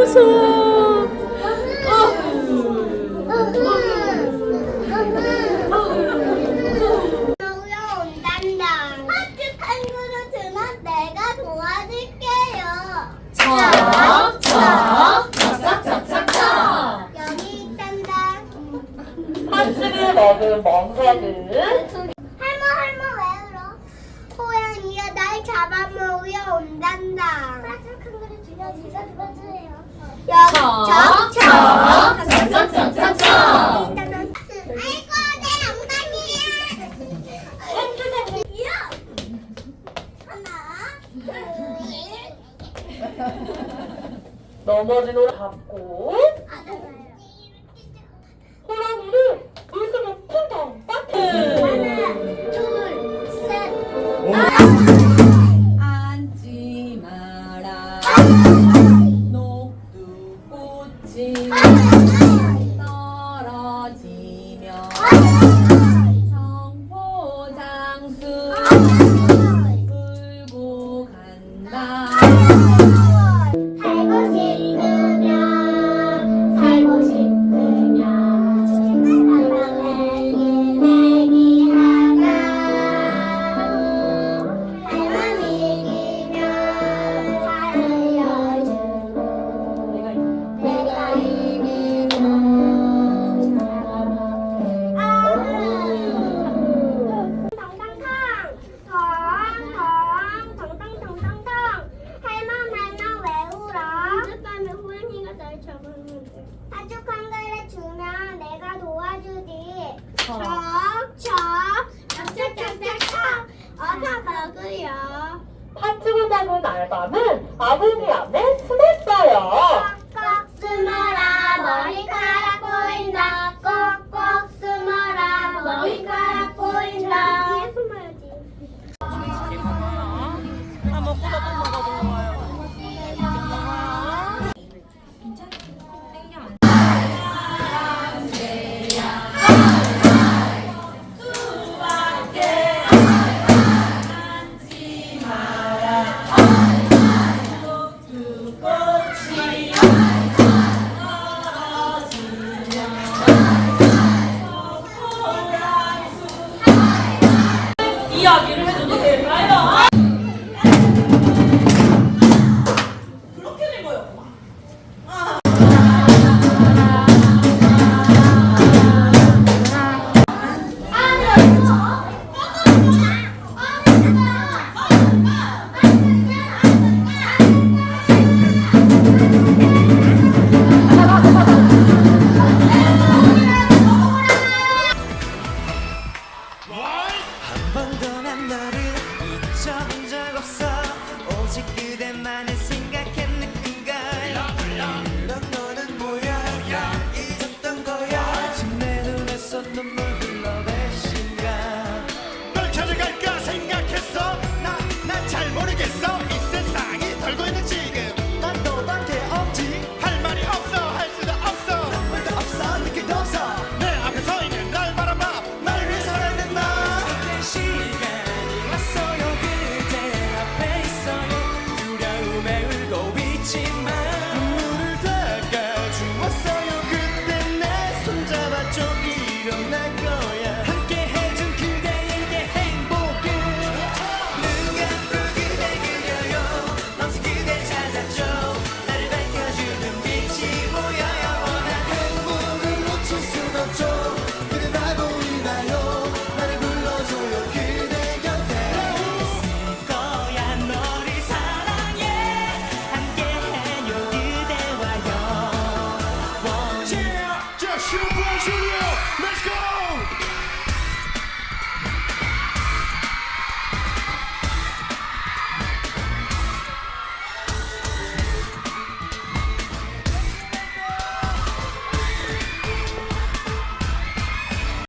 무서워. 자, 자, 착착, 착착, 착. 하트를 먹은 멍해는 고양이가 날 잡아먹으려 온단다. 넘어진 옷 잡고. 진. 적었는데. 한쪽한 글을 주면 내가 도와주지. 척, 척, 척척척척 어서 먹으려. 파츠고 담은 알밤은 아버지 앞에 숨었어요. 꽉꽉 숨어라 머리 Rush, let's go!